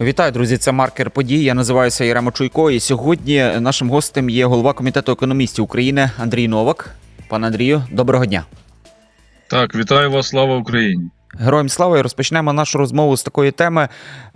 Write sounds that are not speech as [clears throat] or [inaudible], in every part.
Вітаю, друзі! Це маркер подій. Я називаюся Яремо Чуйко. І сьогодні нашим гостем є голова комітету економістів України Андрій Новак. Пане Андрію, доброго дня. Так, вітаю вас, слава Україні. Героям слава і розпочнемо нашу розмову з такої теми.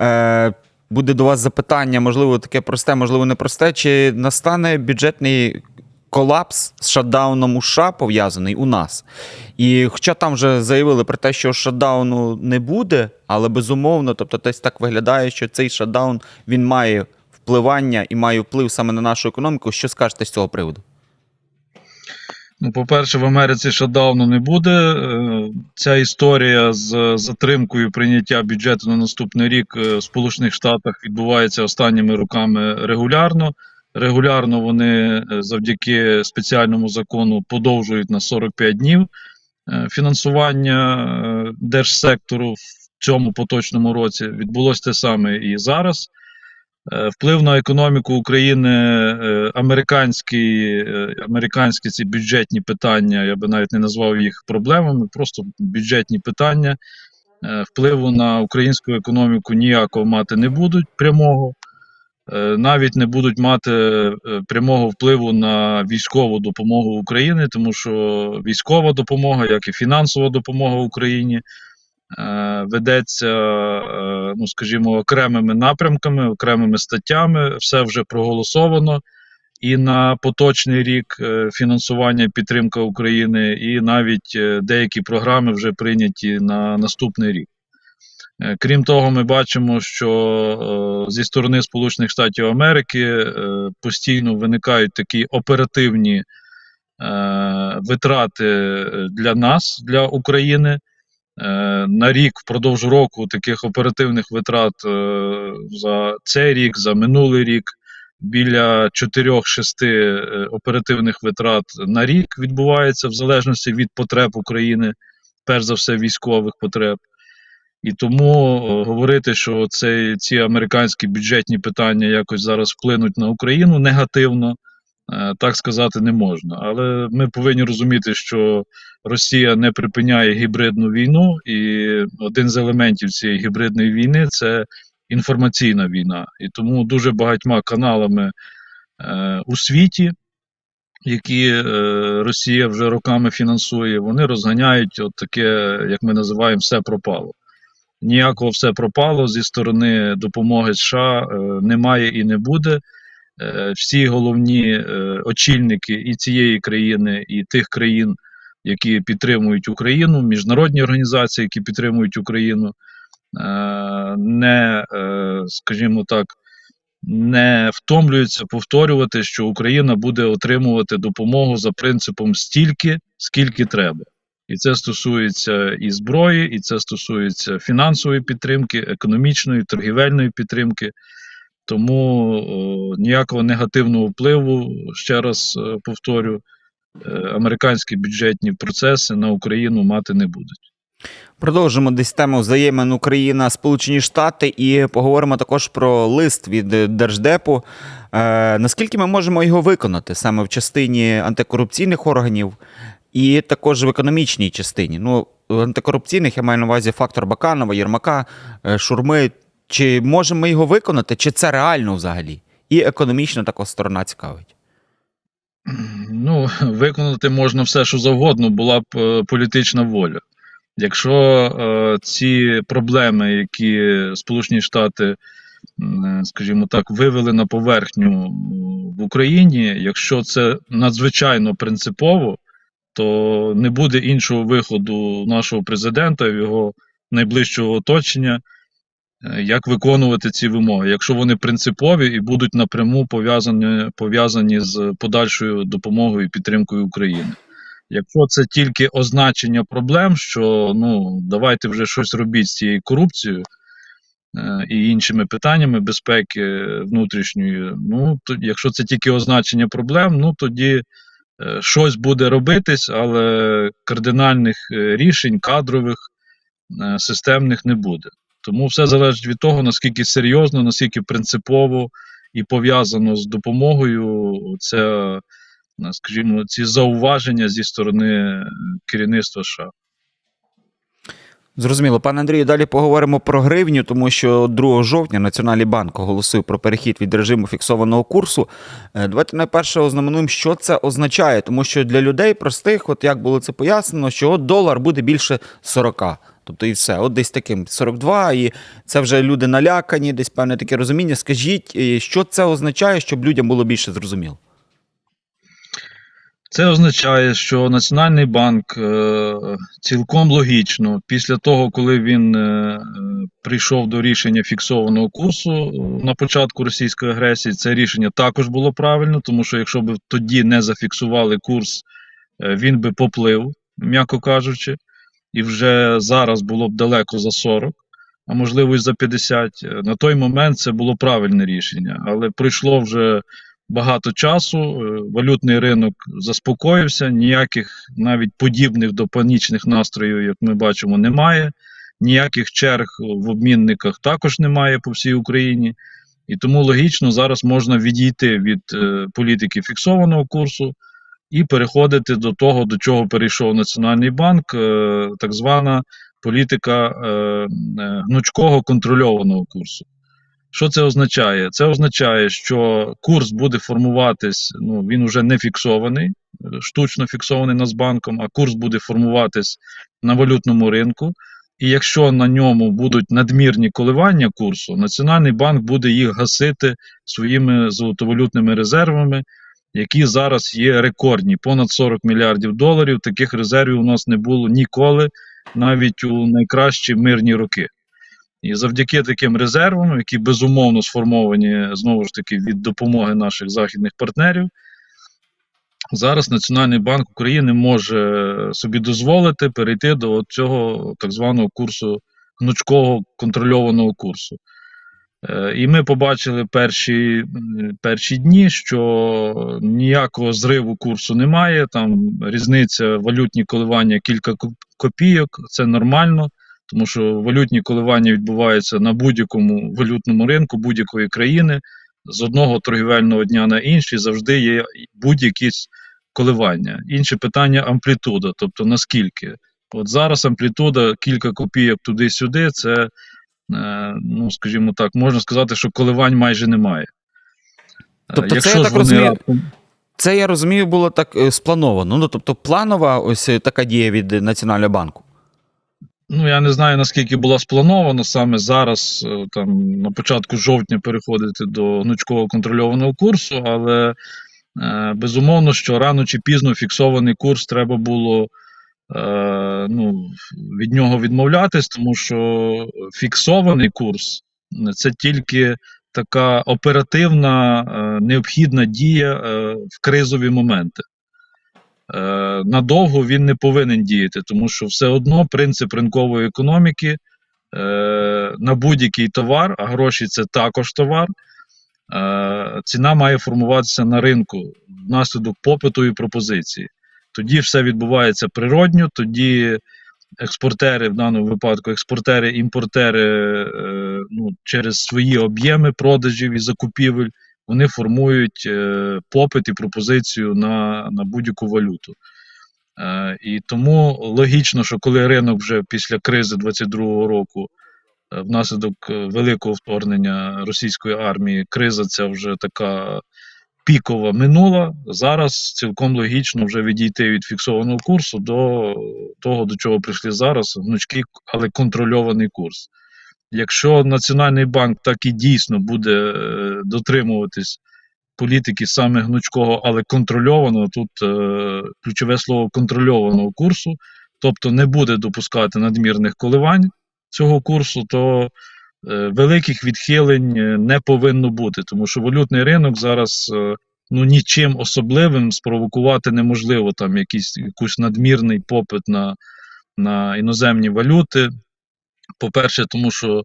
Е, буде до вас запитання, можливо, таке просте, можливо, непросте. Чи настане бюджетний колапс з шатдауном у США пов'язаний у нас? І хоча там вже заявили про те, що шатдауну не буде, але безумовно, тобто десь так виглядає, що цей шатдаун він має впливання і має вплив саме на нашу економіку. Що скажете з цього приводу? Ну, по-перше, в Америці шатдауну не буде. Е, Ця історія з затримкою прийняття бюджету на наступний рік е, в Сполучених Штатах відбувається останніми роками регулярно. Регулярно вони е, завдяки спеціальному закону подовжують на 45 днів е, фінансування е, держсектору в цьому поточному році. Відбулося те саме і зараз. Вплив на економіку України, американські, американські ці бюджетні питання, я би навіть не назвав їх проблемами, просто бюджетні питання впливу на українську економіку ніякого мати не будуть прямого, навіть не будуть мати е, прямого впливу на військову допомогу України, тому що військова допомога, як і фінансова допомога Україні, е, ведеться, е, ну скажімо, окремими напрямками, окремими статтями. Все вже проголосовано. І на поточний рік е, фінансування підтримка України, і навіть е, деякі програми вже прийняті на наступний рік. Е, Крім того, ми бачимо, що е, зі сторони Сполучених Штатів Америки е, постійно виникають такі оперативні витрати для нас, для України. На рік впродовж року таких оперативних витрат за цей рік, за минулий рік біля 4-6 е, оперативних витрат на рік відбувається в залежності від потреб України, перш за все військових потреб. І тому е, говорити, що це, ці американські бюджетні питання якось зараз вплинуть на Україну негативно, е, так сказати не можна. Але ми повинні розуміти, що Росія не припиняє гібридну війну, і один з елементів цієї гібридної війни це інформаційна війна. І тому дуже багатьма каналами е, у світі, які е, Росія вже роками фінансує, вони розганяють от таке, як ми називаємо, все пропало. Ніякого все пропало зі сторони допомоги США е, немає і не буде. Е, всі головні е, очільники і цієї країни, і тих країн, які підтримують Україну, міжнародні організації, які підтримують Україну, не, скажімо так, не втомлюються повторювати, що Україна буде отримувати допомогу за принципом стільки, скільки треба. І це стосується і зброї, і це стосується фінансової підтримки, економічної, торгівельної підтримки. Тому о, ніякого негативного впливу, ще раз е, повторю, е, американські бюджетні процеси на Україну мати не будуть. Продовжимо десь тему взаємин Україна, Сполучені Штати, і поговоримо також про лист від Держдепу. Е, наскільки ми можемо його виконати саме в частині антикорупційних органів, і також в економічній частині? Ну, антикорупційних я маю на увазі фактор Баканова, Єрмака, е, Шурми. Чи можемо ми його виконати, чи це реально взагалі? І економічна також сторона цікавить. Ну, [laughs] виконати можна все, що завгодно, була б е, політична воля. Якщо е, ці проблеми, які Сполучені Штати, е, скажімо так, вивели на поверхню в Україні, якщо це надзвичайно принципово, то не буде іншого виходу нашого президента, його найближчого оточення, е, як виконувати ці вимоги, якщо вони принципові і будуть напряму пов'язані, пов'язані з подальшою допомогою і підтримкою України. Якщо це тільки означення проблем, що ну давайте вже щось робіть з цією корупцією е, і іншими питаннями безпеки внутрішньої, ну то якщо це тільки означення проблем, ну тоді щось буде робитись, але кардинальних е, рішень, кадрових, е, системних не буде. Тому все залежить від того, наскільки серйозно, наскільки принципово і пов'язано з допомогою це, е, скажімо, ці зауваження зі сторони е, керівництва США. Зрозуміло, пане Андрію, далі поговоримо про гривню, тому що 2 жовтня Національний банк оголосив про перехід від режиму фіксованого курсу. Е, Давайте найперше ознаменуємо, що це означає, тому що для людей простих, от як було це пояснено, що от долар буде більше 40. Тобто і все, от десь таким 42, і це вже люди налякані, десь певне таке розуміння. Скажіть, е, що це означає, щоб людям було більше зрозуміло? Це означає, що Національний банк е, цілком логічно, після того, коли він е, прийшов до рішення фіксованого курсу е, на початку російської агресії, це рішення також було правильно, тому що якщо б тоді не зафіксували курс, він би поплив, м'яко кажучи, і вже зараз було б далеко за 40, а можливо і за 50. Е, На той момент це було правильне рішення, але пройшло вже багато часу. е, Валютний ринок заспокоївся, ніяких навіть подібних до панічних настроїв, як ми бачимо, немає. Ніяких черг в обмінниках також немає по всій Україні. І тому логічно зараз можна відійти від е, політики фіксованого курсу і переходити до того, до чого перейшов Національний банк, е, так звана політика гнучкого контрольованого курсу. Що це означає? Це означає, що курс буде формуватись, ну він вже не фіксований, е, штучно фіксований Нацбанком, а курс буде формуватись на валютному ринку. І якщо на ньому будуть надмірні коливання курсу, Національний банк буде їх гасити своїми золотовалютними резервами, які зараз є рекордні, понад 40 мільярдів доларів. Таких резервів у нас не було ніколи, навіть у найкращі мирні роки. І завдяки таким резервам, які безумовно сформовані знову ж таки від допомоги наших західних партнерів, зараз Національний банк України може собі дозволити перейти до цього так званого курсу гнучкого контрольованого курсу. Е, І ми побачили перші, перші дні, що ніякого зриву курсу немає. Там різниця валютні коливання кілька копійок, це нормально тому що валютні коливання відбуваються на будь-якому валютному ринку будь-якої країни. З одного торгівельного дня на інший завжди є будь-які коливання. Інше питання амплітуда, тобто наскільки. От зараз амплітуда кілька копійок туди-сюди, це, е, ну скажімо так, можна сказати, що коливань майже немає. Е, Тобто це, я так вони розумію, Це я розумію, було так е, сплановано. Ну тобто планова ось така дія від Національного банку. Ну, я не знаю, наскільки було сплановано саме зараз, е, там на початку жовтня переходити до гнучкового контрольованого курсу, але е, безумовно, що рано чи пізно фіксований курс треба було е, ну, від нього відмовлятись, тому що фіксований курс це тільки така оперативна е, необхідна дія е, в кризові моменти. Е, надовго він не повинен діяти, тому що все одно принцип ринкової економіки е, на будь-який товар, а гроші це також товар. Е, ціна має формуватися на ринку внаслідок попиту і пропозиції. Тоді все відбувається природньо, тоді експортери, в даному випадку, експортери, імпортери ну, через свої об'єми продажів і закупівель вони формують е, попит і пропозицію на, на будь-яку валюту. Е, і тому логічно, що коли ринок вже після кризи 22-го року, е, внаслідок великого вторгнення російської армії, криза ця вже така пікова минула. Зараз цілком логічно вже відійти від фіксованого курсу до того, до чого прийшли зараз, гнучкий, але контрольований курс. Якщо Національний банк так і дійсно буде е, дотримуватись політики саме гнучкого, але контрольованого, тут е, ключове слово контрольованого курсу, тобто не буде допускати надмірних коливань цього курсу, то е, великих відхилень е, не повинно бути, тому що валютний ринок зараз е, ну, нічим особливим спровокувати неможливо. Там якийсь якийсь надмірний попит на, на іноземні валюти. По-перше, тому що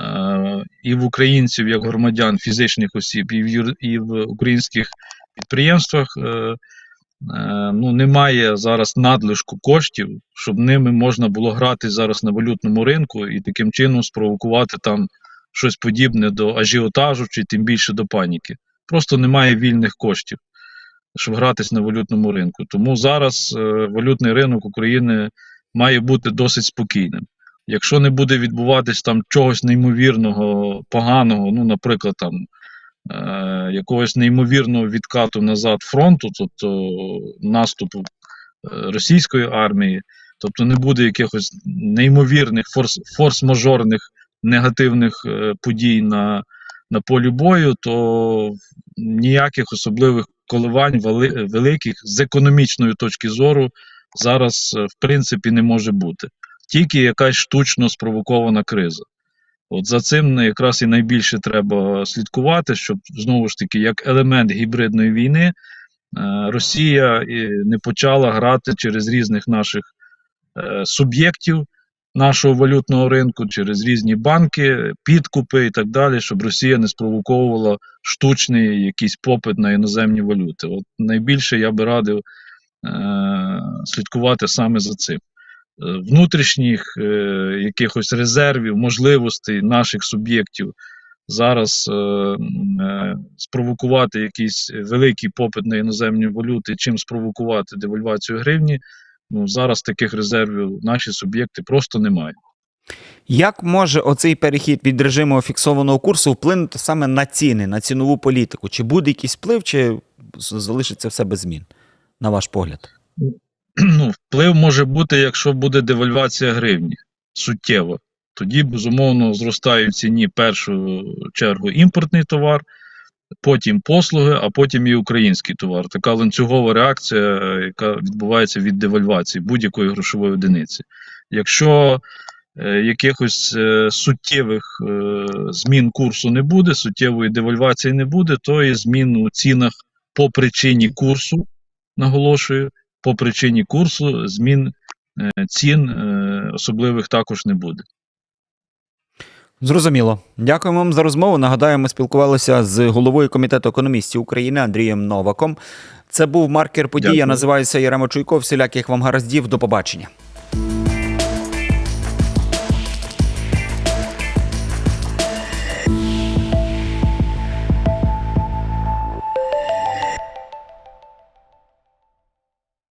е, і в українців, як громадян, фізичних осіб, і в, юр... і в українських підприємствах е, е, ну, немає зараз надлишку коштів, щоб ними можна було грати зараз на валютному ринку і таким чином спровокувати там щось подібне до ажіотажу чи тим більше до паніки. Просто немає вільних коштів, щоб гратись на валютному ринку. Тому зараз валютний ринок України має бути досить спокійним. Якщо не буде відбуватись там чогось неймовірного, поганого, ну, наприклад, там е, якогось неймовірного відкату назад фронту, тобто наступу е, російської армії, тобто не буде якихось неймовірних форс, форс-мажорних негативних е, подій на, на полі бою, то ніяких особливих коливань вели- великих з економічної точки зору зараз е, в принципі не може бути. Тільки якась штучно спровокована криза. От за цим якраз і найбільше треба слідкувати, щоб знову ж таки, як елемент гібридної війни, е, Росія е, не почала грати через різних наших е, суб'єктів нашого валютного ринку, через різні банки, підкупи і так далі, щоб Росія не спровоковувала штучний якийсь попит на іноземні валюти. От найбільше я би радив слідкувати саме за цим. Внутрішніх е, якихось резервів, можливостей наших суб'єктів зараз е, е, спровокувати якийсь великий попит на іноземні валюти, чим спровокувати девальвацію гривні. Ну, зараз таких резервів наші суб'єкти просто не мають. Як може оцей перехід від режиму фіксованого курсу вплинути саме на ціни, на цінову політику? Чи буде якийсь вплив, чи залишиться все без змін, на ваш погляд? [clears throat] ну, вплив може бути, якщо буде девальвація гривні суттєво. Тоді, безумовно, зростає в ціні в першу чергу імпортний товар, потім послуги, а потім і український товар. Така ланцюгова реакція, яка відбувається від девальвації будь-якої грошової одиниці. Якщо е, якихось е, суттєвих е, змін курсу не буде, суттєвої девальвації не буде, то і змін у цінах по причині курсу, наголошую, по причині курсу змін е, цін е, особливих також не буде. Зрозуміло. Дякуємо вам за розмову. Нагадаю, ми спілкувалися з головою комітету економістів України Андрієм Новаком. Це був маркер подій. Я називаюся Єрема Чуйков. Всіляких вам гараздів. До побачення.